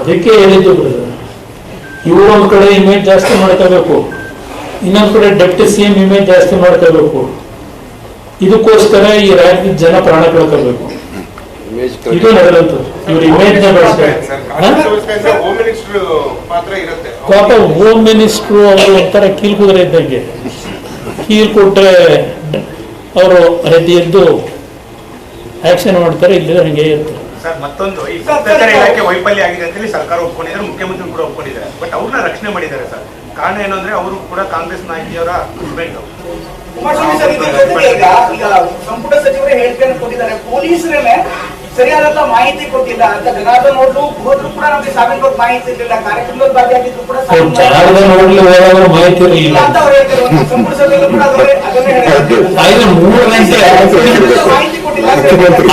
ಅದಕ್ಕೆ ಹೇಳಿದ್ದು ಇವರು. ಒಂದ್ ಕಡೆ ಇಮೇಜ್ ಜಾಸ್ತಿ ಮಾಡ್ಕೋಬೇಕು. ಇನ್ನೊಂದು ಕಡೆ ಡೆಪ್ಟಿ ಸಿ ಎಂ ಇಮೇಜ್ ಜಾಸ್ತಿ ಮಾಡ್ಕೋಬೇಕು. ಇದಕ್ಕೋಸ್ಕರ ಈ ರಾಜ್ಯದ ಜನ ಪ್ರಾಣ ಕಳ್ಕೋಬೇಕು. ಇಮೇಜ್ ಇದು ನಡೆದಂತ ಇವ್ರ ಇಮೇಜ್ ಪಾಪ ಹೋಮ್ ಮಿನಿಸ್ಟ್ರು ಅವರು ಒಂಥರ ಕೀಲ್ ಕುದುರೆ ಇದ್ದಂಗೆ. ಕೀಲ್ ಕೊಟ್ರೆ ಅವರು ರೆಡ್ಡಿ ಎದ್ದು ಆಕ್ಷನ್ ಮಾಡ್ತಾರೆ ಇಲ್ಲಿ ಹಂಗೆ ಇರ್ತಾರೆ. ಸರ್ ಮತ್ತೊಂದು ಈ ಭ್ರಷ್ಟಾಚಾರ ಇಲಾಖೆ ವೈಫಲ್ಯ ಆಗಿದೆ ಅಂತೇಳಿ ಸರ್ಕಾರ ಒಪ್ಕೊಂಡಿದ್ದಾರೆ ಮುಖ್ಯಮಂತ್ರಿ ಕೂಡ ಒಪ್ಕೊಂಡಿದ್ದಾರೆ. ಬಟ್ ಅವ್ರನ್ನ ರಕ್ಷಣೆ ಮಾಡಿದ್ದಾರೆ ಸರ್. ಕಾರಣ ಏನು ಅಂದ್ರೆ ಅವರು ಕೂಡ ಕಾಂಗ್ರೆಸ್ ನಾಯಕಿಯವರ ಹಸ್ಬೆಂಡ್ ಸಂಪುಟ ಸಚಿವರೇ ಹೇಳಿಕೆಯನ್ನು ಕೊಟ್ಟಿದ್ದಾರೆ. ಪೊಲೀಸರೇ ಸರಿಯಾದಂತ ಮಾಹಿತಿ ಕೊಟ್ಟಿಲ್ಲ. ಅಂತ ಜನಾರ್ದನ್ ಅವರು ಹೋದ್ರು ಕೂಡ ನಮ್ಗೆ ಸಾವಿರ ಮಾಹಿತಿ ಇರಲಿಲ್ಲ. ಕಾರ್ಯಕ್ರಮದಲ್ಲಿ ಭಾಗಿಯಾಗಿದ್ರು ಕೂಡ ಮಾಹಿತಿ ಇರಲಿಲ್ಲ. ಅಂತ ಅವ್ರು ಹೇಳ್ತಾರೆ. ಸಂಪುಟ ಸಭೆಯಲ್ಲೂ ಕೂಡ ಅದನ್ನೇ ಹೇಳಿದ್ದಾರೆ. ಮೂರು ಗಂಟೆ ಮಾಹಿತಿ ಹೇಳ್ತಾರೆ.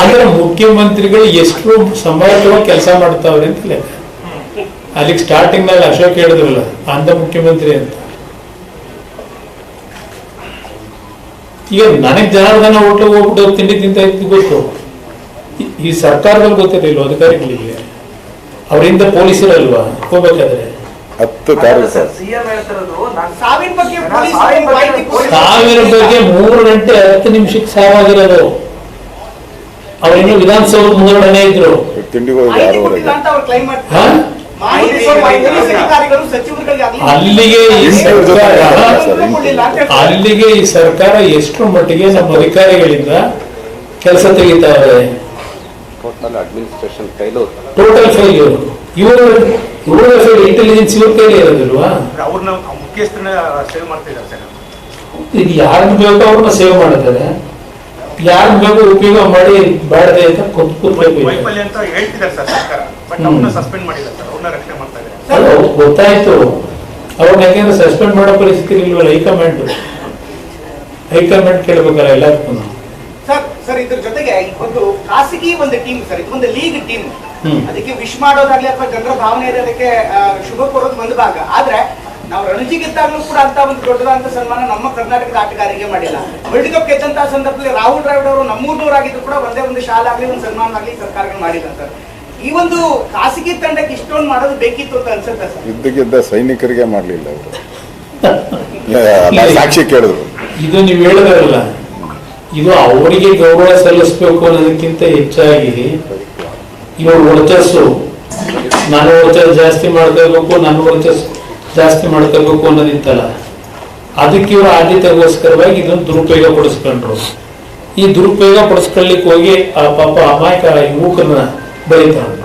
ಅಂದ್ರೆ ಮುಖ್ಯಮಂತ್ರಿಗಳು ಎಷ್ಟು ಸಮರ್ಥವಾಗಿ ಕೆಲಸ ಮಾಡ್ತಾವ್ರಿ ಅಂತ ಲೆಕ್ಕ ಅಲ್ಲಿಗೆ ಸ್ಟಾರ್ಟಿಂಗ್ನಲ್ಲಿ ಅಶೋಕ್ ಹೇಳಿದ್ರಲ್ಲ ಅಂದ ಮುಖ್ಯಮಂತ್ರಿ ಅಂತ. ಈಗ ನನಗ್ ಜನಾರ್ದನ ಊಟ ಹೋಗ್ಬಿಟ್ಟು ತಿಂಡಿ ತಿಂತ ಗೊತ್ತು. ಈ- ಸರ್ಕಾರದಲ್ಲಿ ಗೊತ್ತಿರಲಿಲ್ಲ ಅಧಿಕಾರಿಗಳಿಗೆ? ಅವರಿಂದ ಪೊಲೀಸರಲ್ವಾ? ಹೋಗ್ಬೇಕಾದ್ರೆ? ಹತ್ತು. ಸಾವಿರ ಬಗ್ಗೆ ಮೂರು ಗಂಟೆ ಹತ್ತು ನಿಮಿಷಕ್ಕೆ ಸಾವಾಗಿರೋದು. ಅವರಿನ್ನು ವಿಧಾನಸೌಧ ಮುಂದಗಡೆ ಇದ್ರು. ಮಾಡ್ತಾರೆ. ಅಲ್ಲಿಗೆ ಈ ಸರ್ಕಾರ. ಅಲ್ಲಿಗೆ ಈ ಸರ್ಕಾರ ಎಷ್ಟು ಮಟ್ಟಿಗೆ ನಮ್ಮ ಅಧಿಕಾರಿಗಳಿಂದ ಕೆಲಸ ತೆಗಿತಾವೆ ಟೋಟಲ್ ಅಡ್ಮಿನಿಸ್ಟ್ರೇಷನ್ ಕೈಲೂ ಟೋಟಲ್ ಫೇಲ್ಯೂರ್ ಇವರು ಇವರ ಫೇಲ್ ಇಂಟೆಲಿಜೆನ್ಸ್ ಇವ್ರ ಕೈಲಿ ಇರೋದಿಲ್ವಾ? ಇದು ಮುಖ್ಯಸ್ಥರನ್ನ ಸೇವ್ ಮಾಡ್ತಿದ್ದಾರೆ ಸರ್. ಈಗ ಯಾರನ್ನ ಬೇಕೋ ಅವ್ರನ್ನ ಸೇವ್ ಮಾಡಿದ್ದಾರೆ ಬೇಕು ಉಪಯೋಗ ಮಾಡಿ ಬೇಡದೆ ಅಂತ ಕೂತ್ ಕೂತ್ಬೇಕು ಈಗ. ವೈಫಲ್ಯ ಅಂತ ಹೇಳ್ತಿದ್ದಾರೆ ಸರ್ ಸರ್ಕಾರ. ಬಟ್ ಅವನ್ನ ಅವ್ರನ್ನ ಸಸ್ಪೆಂಡ್ ಮಾಡಿಲ್ಲ ಸರ್. ಅವ್ರನ್ನ ರಕ್ಷಣೆ ಮಾಡ್ತಾ ಇದ್ದಾರೆ. ಗೊತ್ತಾಯ್ತು. ಅವ್ರನ್ನ ಯಾಕೆಂದ್ರೆ ಸಸ್ಪೆಂಡ್ ಮಾಡೋ ಪರಿಸ್ಥಿತಿ ಇಲ್ವಲ್ಲ ಹೈಕಮಾಂಡ್ ಹೈಕಮಾಂಡ್ ಕೇಳ್ಬೇಕಲ್ಲ ಎಲ್ಲದಕ್ಕೂ ಸರ್ ಸರ್ ಇದ್ರ ಜೊತೆಗೆ ಒಂದು ಖಾಸಗಿ ಒಂದು ಟೀಮ್ ಸರ್ ಇದು ಒಂದು ಲೀಗ್ ಟೀಮ್ ಅದಕ್ಕೆ ವಿಶ್ ಮಾಡೋದಾಗ್ಲಿ ಅಥವಾ ಜನರ ಭಾವನೆ ಇರೋದಕ್ಕೆ ಅದಕ್ಕೆ ಶುಭ ಕೊಡೋದು ಒಂದು ಭಾಗ. ಆದ್ರೆ ನಾವು ರಣಜಿಗಿದ್ದಾಗಲೂ ಕೂಡ ಅಂತ ಒಂದು ದೊಡ್ಡದಾದಂತ ಸನ್ಮಾನ ನಮ್ಮ ಕರ್ನಾಟಕದ ಆಟಗಾರರಿಗೆ ಮಾಡಿಲ್ಲ. ವರ್ಲ್ಡ್ ಕಪ್ ಗೆದ್ದಂತಹ ಸಂದರ್ಭದಲ್ಲಿ ರಾಹುಲ್ ದ್ರಾವಿಡ್ ಅವರು ನಮ್ಮೂರ್ನವರಾಗಿದ್ದು ಕೂಡ ಒಂದೇ ಒಂದು ಶಾಲೆ ಆಗಲಿ ಒಂದು ಸನ್ಮಾನ ಆಗಲಿ ಸರ್ಕಾರಗಳು ಮಾಡಿಲ್ಲ ಸರ್ ಈ ಒಂದು ಖಾಸಗಿ ತಂಡಕ್ಕೆ ಇಷ್ಟೊಂದು ಮಾಡೋದು ಬೇಕಿತ್ತು ಅಂತ ಅನ್ಸುತ್ತೆ ಸರ್? ಇದ್ದಕ್ಕಿದ್ದ ಸೈನಿಕರಿಗೆ ಮಾಡಲಿಲ್ಲ ಅವರು. ಸಾಕ್ಷಿ ಕೇಳಿದ್ರು. ಇದು ನೀವು ಹೇಳಿದ್ರಲ್ಲ ಇದು ಅವರಿಗೆ ಗೌರವ ಸಲ್ಲಿಸಬೇಕು ಅನ್ನೋದಕ್ಕಿಂತ ಹೆಚ್ಚಾಗಿ ಇವರು ವರ್ಚಸ್ಸು. ನಾನು ವರ್ಚಸ್ ಜಾಸ್ತಿ ಮಾಡ್ಕೋಬೇಕು ನಾನು ವರ್ಚಸ್ ಜಾಸ್ತಿ ಮಾಡ್ಕೋಬೇಕು ಅನ್ನೋದಿತ್ತಲ್ಲ ಅದಕ್ಕೆ ಇವರು ಆದ್ಯತೆಗೋಸ್ಕರವಾಗಿ ಇದನ್ನು ದುರುಪಯೋಗ ಪಡಿಸ್ಕೊಂಡ್ರು. ಈ ದುರುಪಯೋಗ ಪಡಿಸ್ಕೊಳ್ಳಿಕ್ಕೆ ಹೋಗಿ ಆ ಪಾಪ ಅಮಾಯಕ ಯುವಕರನ್ನ ಬರೀತಾರೆ